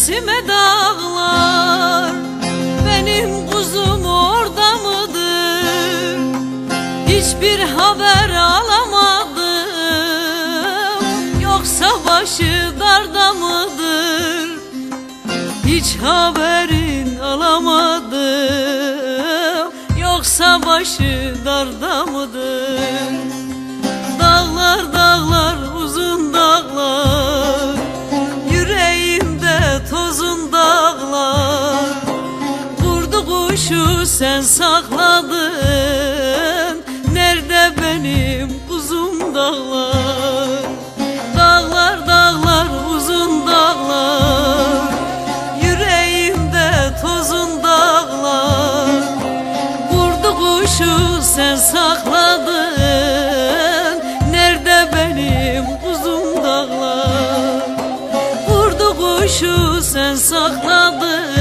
Göğsüme dağlar. Benim kuzum orada mıdır? Hiçbir haber alamadım. Yoksa başı darda mıdır? Hiç haberin alamadım. Yoksa başı darda mıdır? Dağlar dağlar kuşu sen sakladın. Nerede benim kuzum dağlar? Dağlar dağlar uzun dağlar. Yüreğimde tozun dağlar. Kurdu kuşu sen sakladın. Nerede benim kuzum dağlar? Kurdu kuşu sen sakladın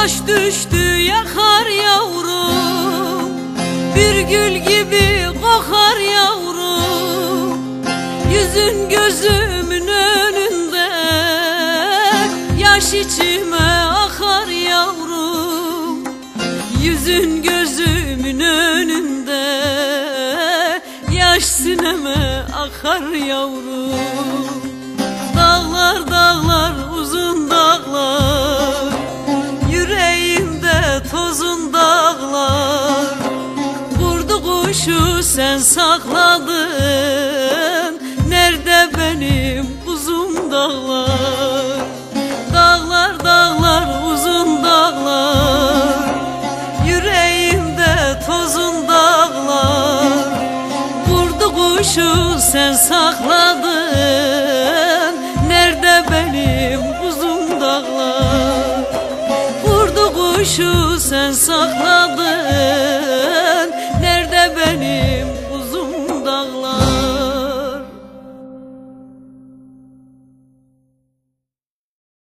Ataş düştü yakar yavrum. Bir gül gibi kokar yavrum. Yüzün gözümün önünde Yaş içime akar yavrum. Yüzün gözümün önünde Yaş sineme akar yavrum. Dağlar dağlar uzun sen sakladın? Nerede benim kuzum dağlar? Dağlar dağlar uzun dağlar. Yüreğimde tozun dağlar. Kurdu kuşu sen sakladın. Nerede benim kuzum dağlar? Kurdu kuşu sen sakladın